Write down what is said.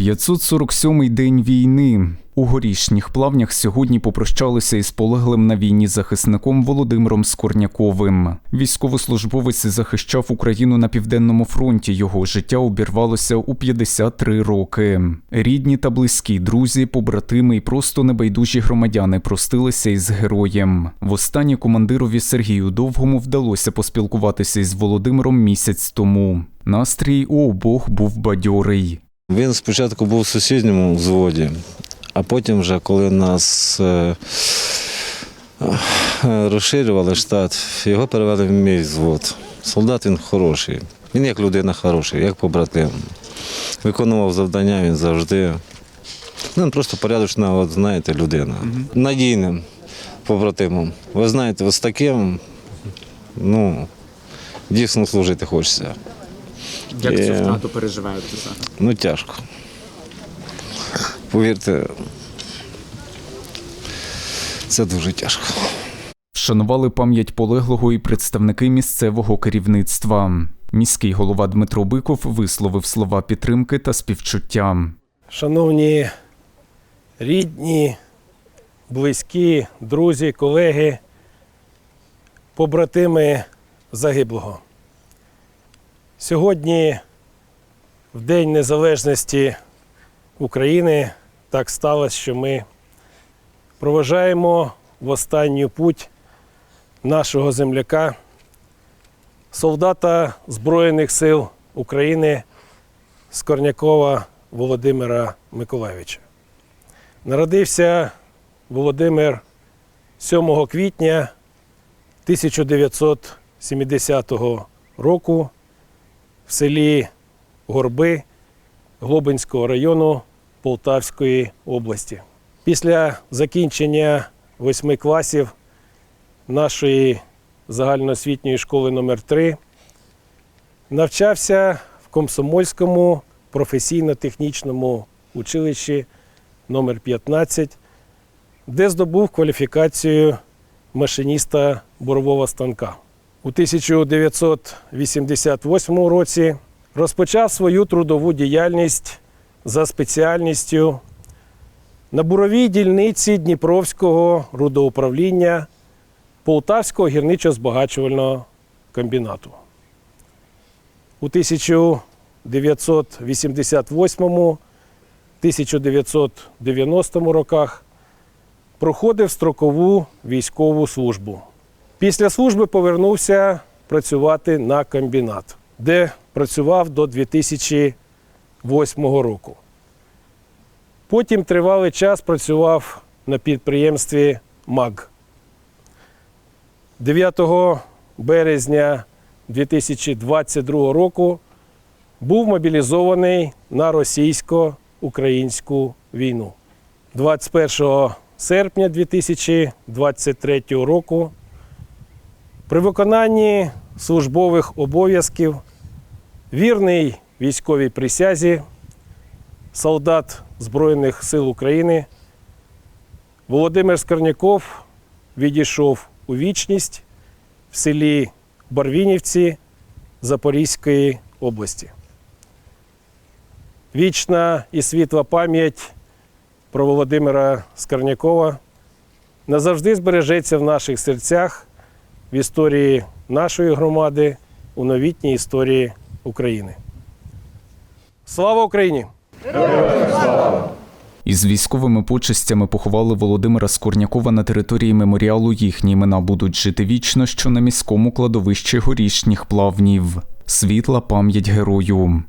547-й день війни. У горішніх плавнях сьогодні попрощалися із полеглим на війні захисником Володимиром Скорняковим. Військовослужбовець захищав Україну на південному фронті. Його життя обірвалося у 53 роки. Рідні та близькі, друзі, побратими і просто небайдужі громадяни простилися із героєм. Востаннє командирові Сергію Довгому вдалося поспілкуватися із Володимиром місяць тому. Настрій у обох був бадьорий. Він спочатку був в сусідньому взводі, а потім, вже, коли нас е, е, розширювали штат, його перевели в мій взвод. Солдат він хороший. Він як людина хороший, як побратим. Виконував завдання він завжди. Ну, Він просто порядочна, от, знаєте, людина. Надійним побратимом. Ви знаєте, ось таким, ну, дійсно служити хочеться. Як цю втрату переживаєте зараз? Ну, тяжко. Повірте, це дуже тяжко. Вшанували пам'ять полеглого і представники місцевого керівництва. Міський голова Дмитро Биков висловив слова підтримки та співчуття. Шановні рідні, близькі, друзі, колеги, побратими загиблого. Сьогодні, в День Незалежності України, так сталося, що ми проважаємо в останню путь нашого земляка, солдата Збройних сил України Скорнякова Володимира Миколайовича. Народився Володимир 7 квітня 1970 року в селі Горби Глобинського району Полтавської області. Після закінчення восьми класів нашої загальноосвітньої школи номер 3 навчався в Комсомольському професійно-технічному училищі номер 15 де здобув кваліфікацію машиніста бурового станка. У 1988 році розпочав свою трудову діяльність за спеціальністю на буровій дільниці Дніпровського рудоуправління Полтавського гірничо-збагачувального комбінату. У 1988-1990 роках проходив строкову військову службу. Після служби повернувся працювати на комбінат, де працював до 2008 року. Потім тривалий час працював на підприємстві МАГ. 9 березня 2022 року був мобілізований на російсько-українську війну. 21 серпня 2023 року при виконанні службових обов'язків вірний військовій присязі солдат Збройних сил України Володимир Скорняков відійшов у вічність в селі Барвінівці Запорізької області. Вічна і світла пам'ять про Володимира Скорнякова назавжди збережеться в наших серцях в історії нашої громади, у новітній історії України. Слава Україні! Із військовими почестями поховали Володимира Скорнякова на території меморіалу. Їхні імена будуть жити вічно, що на міському кладовищі горішніх плавнів. Світла пам'ять герою.